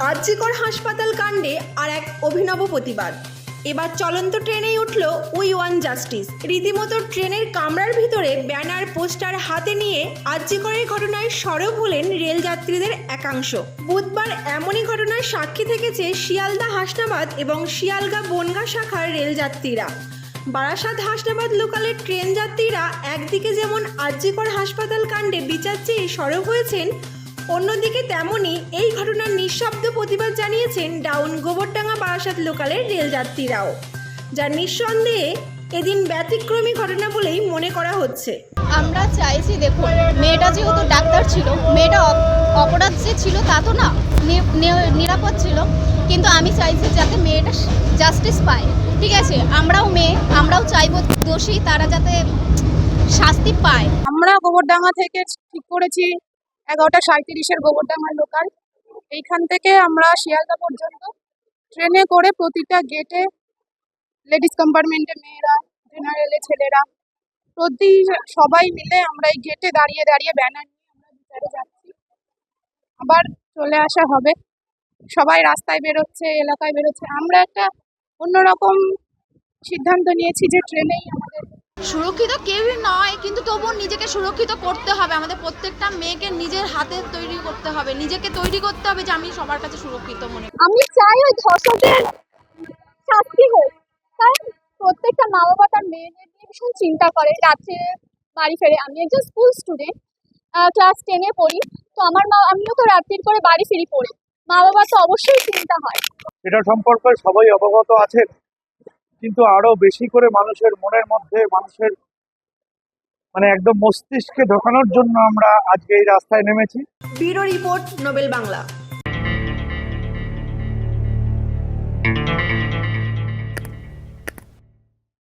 আরজিকর হাসপাতাল কাণ্ডে আর এক অভিনব প্রতিবাদ। এবার চলন্ত ট্রেনেই উঠল উই ওয়ান জাস্টিস। রীতিমতো ট্রেনের কামরার ভিতরে ব্যানার, পোস্টার হাতে নিয়ে আরজিকরের ঘটনায় সরব হলেন রেলযাত্রীদের একাংশ। বুধবার এমনই ঘটনার সাক্ষী থেকেছে শিয়ালদা হাসনাবাদ এবং শিয়ালগা বনগা শাখার রেলযাত্রীরা। বারাসাত হাসনাবাদ লোকালের ট্রেন যাত্রীরা একদিকে যেমন আরজিকর হাসপাতাল কাণ্ডে বিচার চেয়ে সরব হয়েছেন অন্যদিকে তেমনই এই ঘটনার নিঃশব্দ প্রতিবাদ জানিয়েছেন ডাউন গোবরডাঙ্গা বারাসাত লোকালের রেলযাত্রীরাও যা নিঃসন্দেহে এদিন ব্যতিক্রমী ঘটনা বলেই মনে করা হচ্ছে। আমরা চাইছি দেখুন মেয়েটা যেহেতু ডাক্তার ছিল মেয়েটা অপরাধ যে ছিল তা তো না নিরাপদ ছিল কিন্তু আমি চাইছি যাতে মেয়েটা জাস্টিস পায়। ঠিক আছে আমরাও মেয়ে আমরাও চাইব দোষী তারা যাতে শাস্তি পায়। আমরা গোবরডাঙ্গা থেকে ঠিক করেছি এগারোটা সাঁত্রিশের গোবরডাঙ্গা লোকাল এইখান থেকে আমরা শিয়ালদা পর্যন্ত ট্রেনে করে প্রতিটা গেটে লেডিস কম্পার্টমেন্টে মেয়েরা জেনারেলে ছেলেরা, প্রতি সবাই মিলে আমরা এই গেটে দাঁড়িয়ে দাঁড়িয়ে ব্যানার নিয়ে আমরা বিচারে যাচ্ছি। আবার চলে আসা হবে। সবাই রাস্তায় বেরোচ্ছে, এলাকায় বেরোচ্ছে। আমরা একটা অন্যরকম সিদ্ধান্ত নিয়েছি যে ট্রেনেই আমাদের সুরক্ষিত কেউই নয় কিন্তু তবুও নিজেকে সুরক্ষিত করতে হবে। আমাদের প্রত্যেকটা মেয়েকে নিজের হাতে তৈরি করতে হবে। নিজেকে তৈরি করতে হবে যে আমি সবার কাছে সুরক্ষিত মনে আমি চাই ওই ধর্ষকদের শাস্তি হোক। কারণ প্রত্যেকটা মা বাবা তার মেয়েদের নিয়ে ভীষণ চিন্তা করে রাত্রে বাড়ি ফেরে। আমি একজন স্কুল স্টুডেন্ট ক্লাস টেনে পড়ি। তো আমার মা আমিও তো রাত্রির করে বাড়ি ফিরি পড়ি। মা বাবা তো অবশ্যই চিন্তা হয়। এটা সম্পর্কে সবাই অবগত আছেন? কিন্তু আরও বেশি করে মানুষের মনের মধ্যে, মানুষের মানে একদম মস্তিষ্কে ঢোকানোর জন্য আমরা আজকে এই রাস্তায় নেমেছি। Bureau report Nobel Bangla.